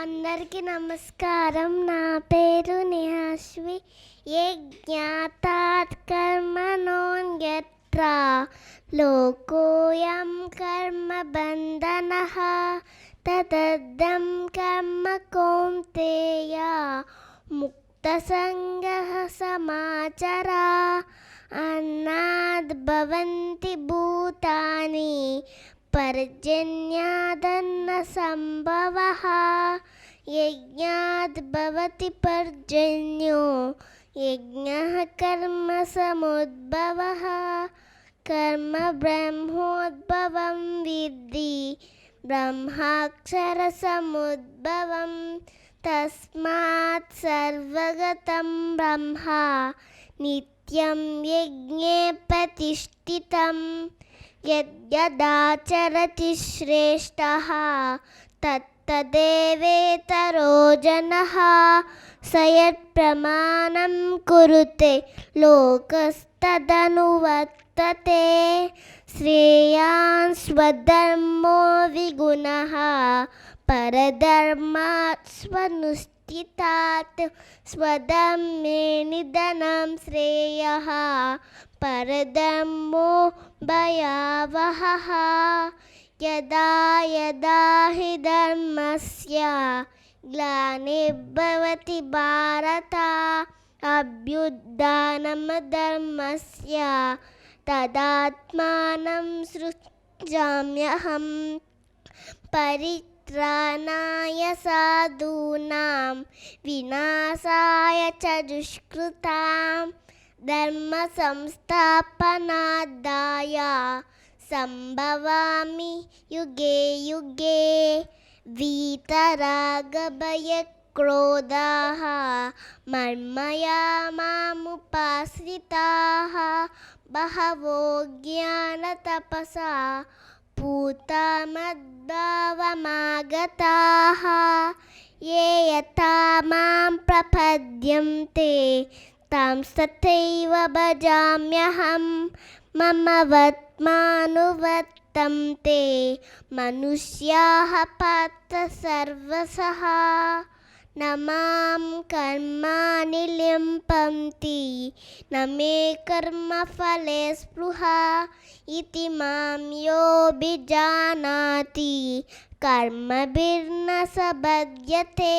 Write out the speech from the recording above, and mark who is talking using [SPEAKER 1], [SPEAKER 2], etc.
[SPEAKER 1] అందరికీ నమస్కారం. నా పేరు నిహాశ్వి. ఏ జ్ఞాతాత్ కర్మణోన్యత్ర లోకోయం కర్మ బంధన. తదద్దం కర్మ కౌంతేయ. ముక్తసంగ సమాచరా? అన్నాద్ భవంతి భూతాని. पर्जन्यादन्न सम्भवः यज्ञाद् भवति पर्जन्यो। यज्ञः कर्मसमुद्भवः कर्म ब्रह्मोद्भवं विद्धि। ब्रह्माक्षरसमुद्भवं तस्मात् सर्वगतं ब्रह्म। नित्यं यज्ञे प्रतिष्ठितम्। यद्यदाचरति श्रेष्ठः तत्तदेवेतरो जनः स यत्प्रमाणं कुरुते लोकस्तदनुवर्तते श्रेयान् स्वधर्मो विगुणः परधर्मात् स्वनुष्ठितात् स्वधर्मे निधनं श्रेयः परधर्मो भयावहः यदा यदा हि धर्मस्य ग्लानिर्भवति भारत अभ्युत्थानमधर्मस्य तदात्मानं सृजाम्यहं परित्राणाय साधूनां विनाशाय च दुष्कृतां धर्मसंस्थापनादाय सम्भवामि युगे युगे वीतरागभयक्रोधाः मर्मया मामुपाश्रिताः बहवो ज्ञानतपसा पूता मद्भावमागताः ये यथा मां प्रपद्यन्ते तां तथैव भजाम्यहं मम वत्मानुवर्तं ते मनुष्याः पात्र सर्वसः न मां कर्माणि लिम्पन्ति न मे कर्मफले स्पृहा इति मां योऽभिजानाति कर्मभिर्न स बध्यते